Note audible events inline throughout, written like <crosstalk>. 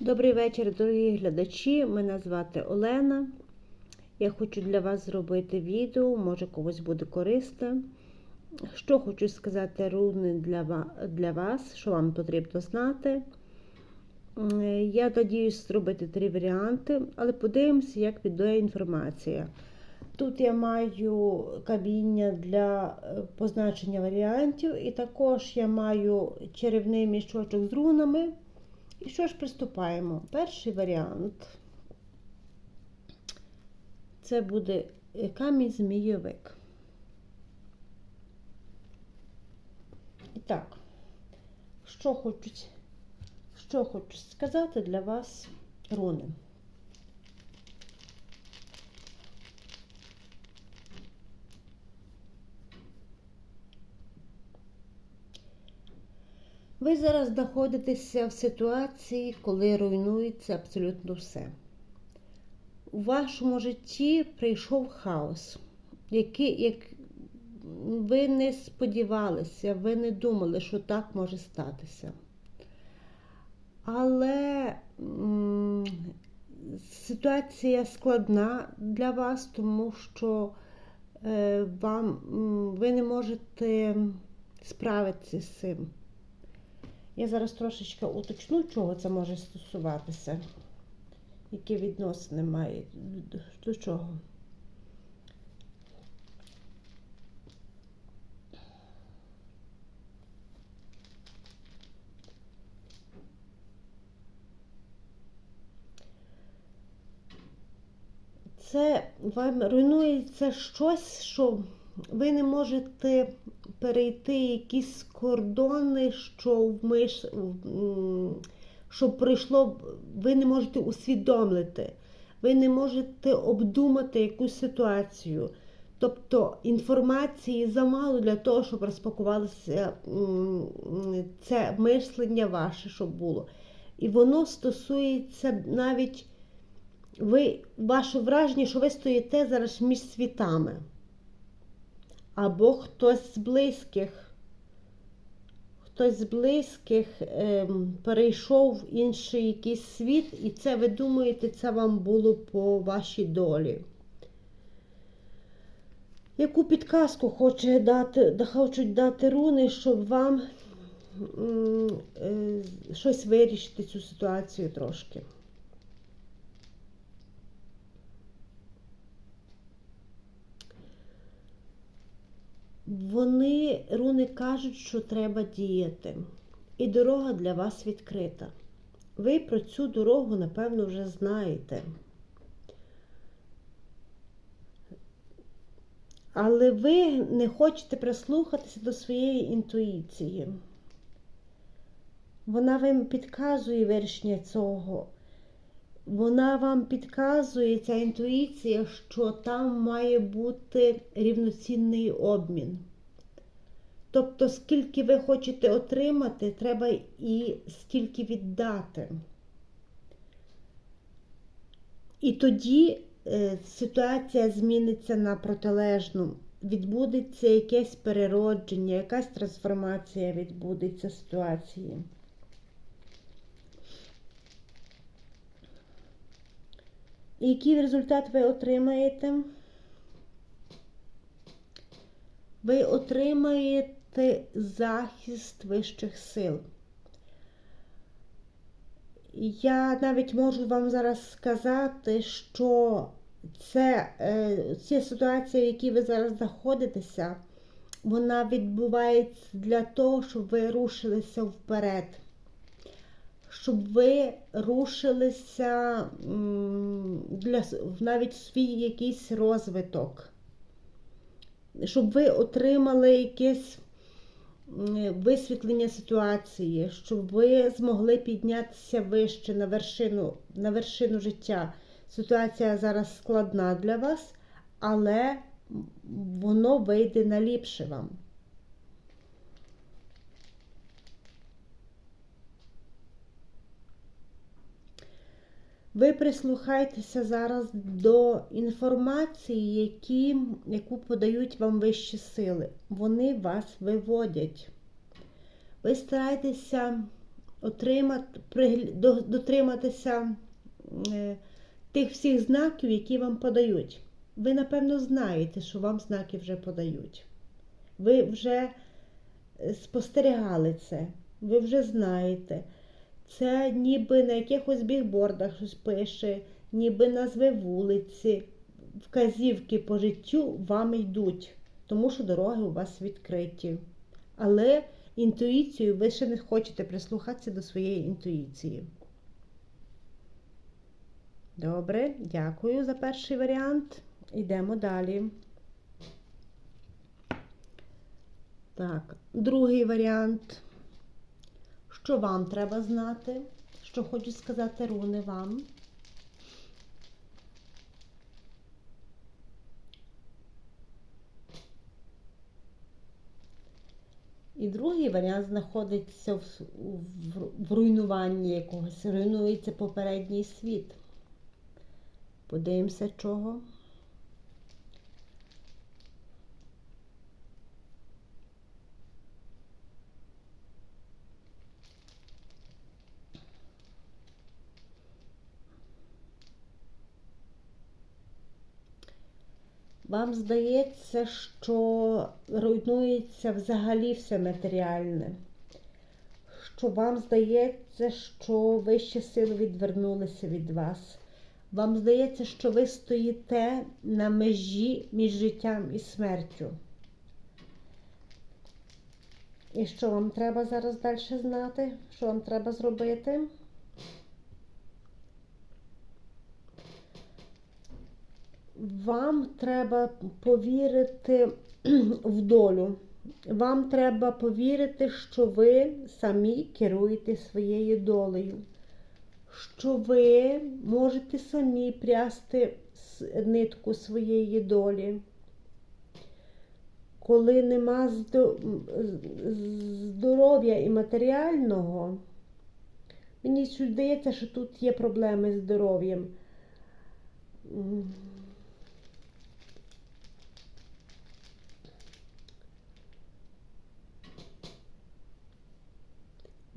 Добрий вечір, дорогі глядачі. Мене звати Олена. Я хочу для вас зробити відео, може комусь буде корисне. Що хочу сказати руни для вас, що вам потрібно знати. Я надіюсь зробити три варіанти, але подивимося, як піде інформація. Тут я маю каміння для е, позначення варіантів, і також я маю чарівний мішочок з рунами. І що ж приступаємо? Перший варіант це буде е, камінь змійовик. І так, що хочуть, що хочуть сказати для вас руни. Ви зараз знаходитеся в ситуації, коли руйнується абсолютно все. У вашому житті прийшов хаос, який, як ви не сподівалися, ви не думали, що так може статися. Але м, ситуація складна для вас, тому що е, вам, ви не можете справитися з цим. Я зараз трошечки уточню, чого це може стосуватися, які відносини має до- чого. Це вам руйнується щось, що ви не можете перейти якісь кордони, що в миш, м, що прийшло, ви не можете усвідомити, ви не можете обдумати якусь ситуацію. Тобто інформації замало для того, щоб розпакувалося це мислення ваше, щоб було. І воно стосується навіть ви, ваше враження, що ви стоїте зараз між світами. Або хтось з близьких, хтось з близьких ем, перейшов в інший якийсь світ, і це ви думаєте, це вам було по вашій долі. Яку підказку хоче дати, хочуть дати руни, щоб вам е, щось вирішити цю ситуацію трошки? Вони, руни кажуть, що треба діяти. І дорога для вас відкрита. Ви про цю дорогу, напевно, вже знаєте. Але ви не хочете прислухатися до своєї інтуїції. Вона вам підказує вирішення цього. Вона вам підказує, ця інтуїція, що там має бути рівноцінний обмін. Тобто, скільки ви хочете отримати, треба і стільки віддати. І тоді е, ситуація зміниться на протилежну. Відбудеться якесь переродження, якась трансформація відбудеться ситуації. І який результат ви отримаєте? Ви отримаєте захист вищих сил. Я навіть можу вам зараз сказати, що це, е, ця ситуація, в якій ви зараз знаходитеся, вона відбувається для того, щоб ви рушилися вперед щоб ви рушилися для навіть свій якийсь розвиток, щоб ви отримали якесь висвітлення ситуації, щоб ви змогли піднятися вище на вершину, на вершину життя. Ситуація зараз складна для вас, але воно вийде на ліпше вам. Ви прислухайтеся зараз до інформації, які, яку подають вам вищі сили. Вони вас виводять. Ви старайтеся отримати, дотриматися е, тих всіх знаків, які вам подають. Ви, напевно, знаєте, що вам знаки вже подають. Ви вже е, спостерігали це, ви вже знаєте. Це ніби на якихось бігбордах щось пише, ніби назви вулиці, вказівки по життю вам йдуть, тому що дороги у вас відкриті. Але інтуїцію ви ще не хочете прислухатися до своєї інтуїції. Добре, дякую за перший варіант. Йдемо далі. Так, другий варіант. Що вам треба знати? Що хочу сказати руни вам? І другий варіант знаходиться в, в, в руйнуванні якогось. Руйнується попередній світ. Подивимося, чого. Вам здається, що руйнується взагалі все матеріальне. Що вам здається, що вищі сили відвернулися від вас. Вам здається, що ви стоїте на межі між життям і смертю. І що вам треба зараз далі знати? Що вам треба зробити? Вам треба повірити <clears throat> в долю. Вам треба повірити, що ви самі керуєте своєю долею, що ви можете самі прясти нитку своєї долі. Коли нема здоров'я і матеріального, мені здається, що тут є проблеми з здоров'ям.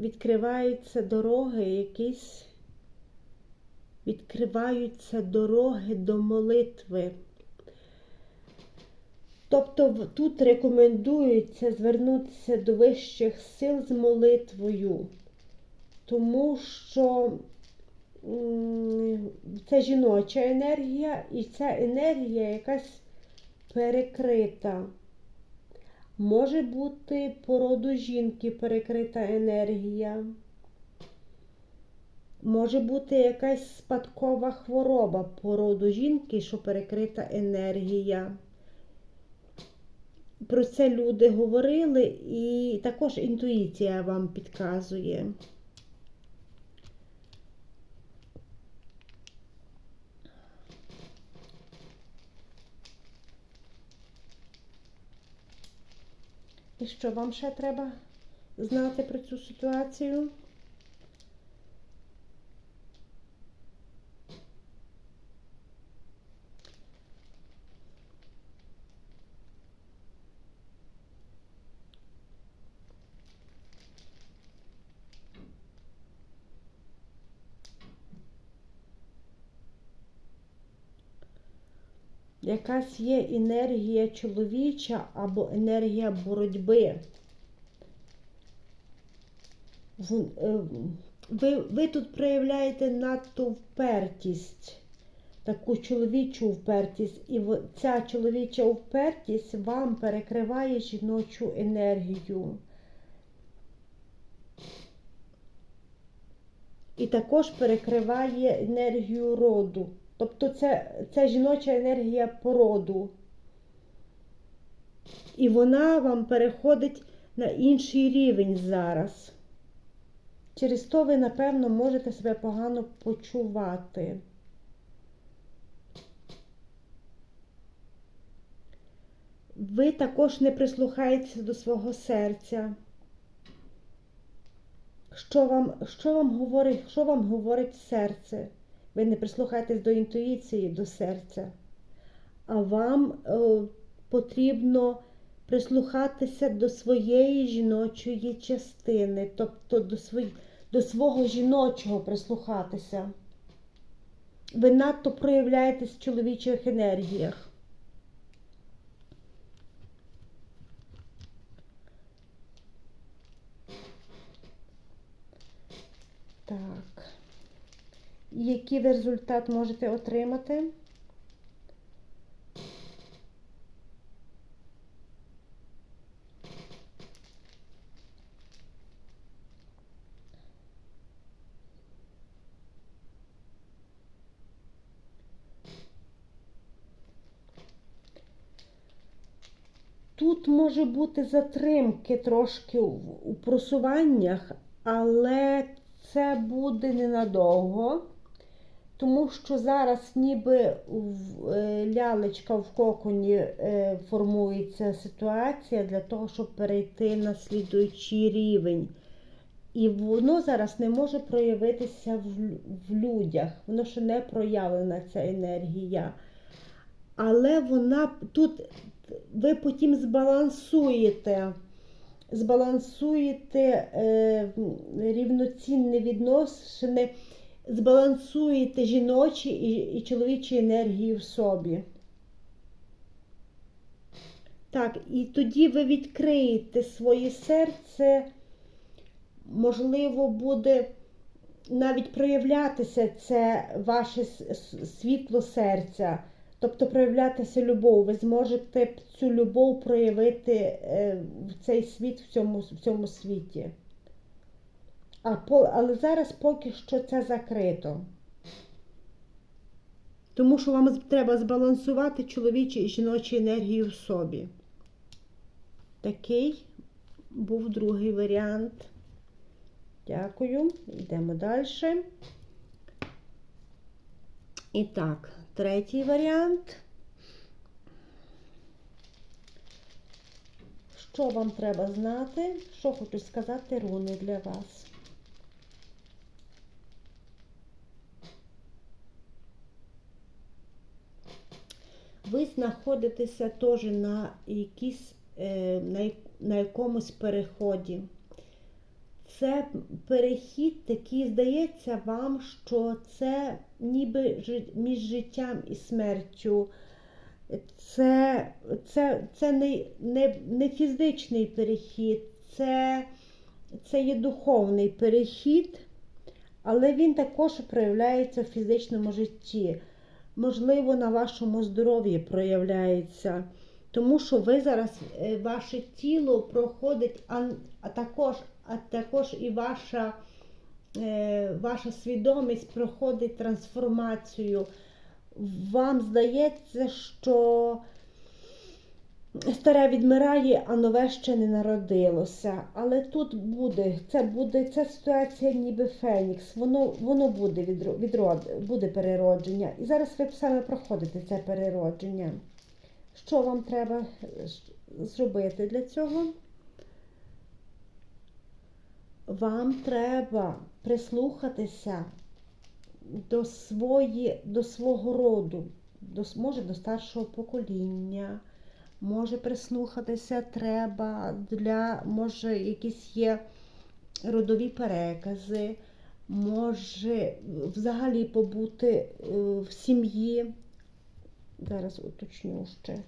Відкриваються дороги якісь, відкриваються дороги до молитви. Тобто тут рекомендується звернутися до вищих сил з молитвою, тому що це жіноча енергія, і ця енергія якась перекрита. Може бути породу жінки перекрита енергія. Може бути якась спадкова хвороба породу жінки, що перекрита енергія. Про це люди говорили, і також інтуїція вам підказує. І що вам ще треба знати про цю ситуацію? Якась є енергія чоловіча або енергія боротьби. Е, Ви, ви тут проявляєте надто впертість, таку чоловічу впертість, і ця чоловіча впертість вам перекриває жіночу енергію. І також перекриває енергію роду. Тобто це, це жіноча енергія породу. І вона вам переходить на інший рівень зараз. Через то ви, напевно, можете себе погано почувати. Ви також не прислухаєтеся до свого серця. Що вам, що вам говорить, що вам говорить серце? Ви не прислухаєтесь до інтуїції, до серця. А вам о, потрібно прислухатися до своєї жіночої частини, тобто до, свої, до свого жіночого прислухатися. Ви надто проявляєтесь в чоловічих енергіях. Так. Який ви результат можете отримати? Тут може бути затримки трошки у просуваннях, але це буде ненадовго, тому що зараз ніби е, лялечка в коконі е, формується ситуація для того, щоб перейти на слідуючий рівень. І воно зараз не може проявитися в, людях. Воно ще не проявлена ця енергія. Але вона тут ви потім збалансуєте, збалансуєте е, рівноцінні відносини, збалансуєте жіночі і, і чоловічі енергії в собі. Так, і тоді ви відкриєте своє серце, можливо, буде навіть проявлятися це ваше світло серця. Тобто проявлятися любов. Ви зможете цю любов проявити е, в цей світ в цьому, в цьому світі. А але зараз поки що це закрито. Тому що вам треба збалансувати чоловічі і жіночі енергії в собі. Такий був другий варіант. Дякую. Йдемо далі. І так, третій варіант. Що вам треба знати? Що хочуть сказати руни для вас? Ви знаходитеся теж на якійсь, е, на, якомусь переході. Це перехід такий, здається вам, що це ніби між життям і смертю. Це, це, це не, не, не фізичний перехід, це, це є духовний перехід, але він також проявляється в фізичному житті. Можливо, на вашому здоров'ї проявляється. Тому що ви зараз, е, ваше тіло проходить, а, також, а також і ваша, е, ваша свідомість проходить трансформацію. Вам здається, що старе відмирає, а нове ще не народилося. Але тут буде, це буде ця ситуація ніби Фенікс. Воно, воно буде відро, відрод, буде переродження. І зараз ви саме проходите це переродження. Що вам треба зробити для цього? Вам треба прислухатися до, свої, до свого роду, до, може до старшого покоління, може прислухатися треба для, може, якісь є родові перекази, може взагалі побути е, в сім'ї. Зараз уточню ще.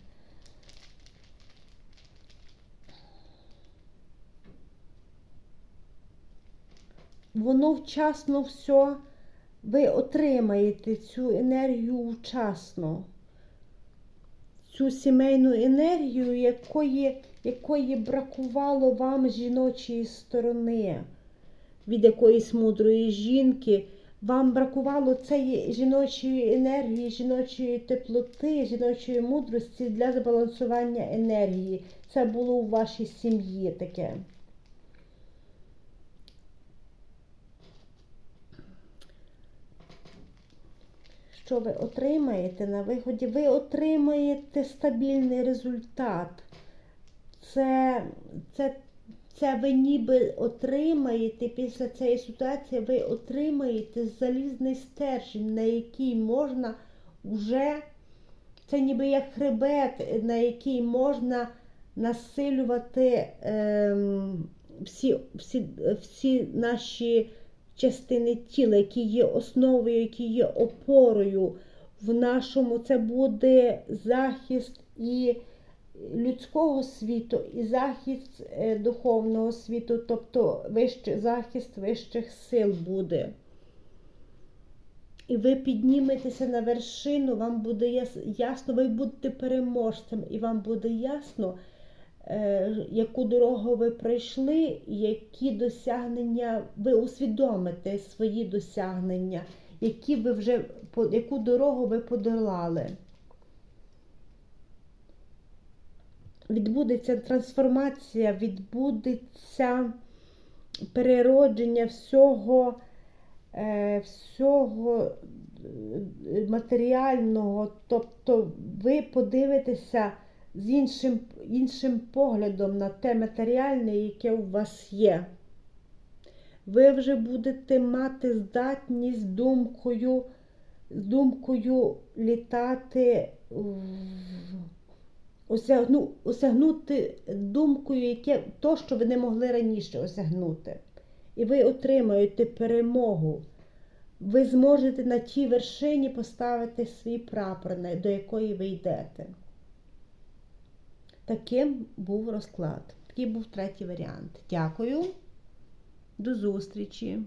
Воно вчасно все, ви отримаєте цю енергію вчасно. Цю сімейну енергію, якої, якої бракувало вам жіночої сторони, від якоїсь мудрої жінки. Вам бракувало цієї жіночої енергії, жіночої теплоти, жіночої мудрості для збалансування енергії. Це було у вашій сім'ї таке. Що ви отримаєте на виході? Ви отримаєте стабільний результат. Це, це, це ви ніби отримаєте після цієї ситуації, ви отримаєте залізний стержень, на який можна вже, це ніби як хребет, на який можна насилювати ем, всі, всі, всі наші частини тіла, які є основою, які є опорою в нашому, це буде захист і людського світу, і захист е, духовного світу, тобто вище, захист вищих сил буде. І ви підніметеся на вершину, вам буде ясно, ви будете переможцем, і вам буде ясно, яку дорогу ви пройшли, які досягнення ви усвідомите свої досягнення, які ви вже яку дорогу ви подолали. Відбудеться трансформація, відбудеться переродження всього, е, всього е, матеріального, тобто ви подивитеся з іншим, іншим поглядом на те матеріальне, яке у вас є. Ви вже будете мати здатність думкою, думкою літати, осягну, осягнути думкою, яке, то, що ви не могли раніше осягнути. І ви отримаєте перемогу. Ви зможете на тій вершині поставити свій прапор, до якої ви йдете. Таким був розклад. Такий був третій варіант. Дякую. До зустрічі!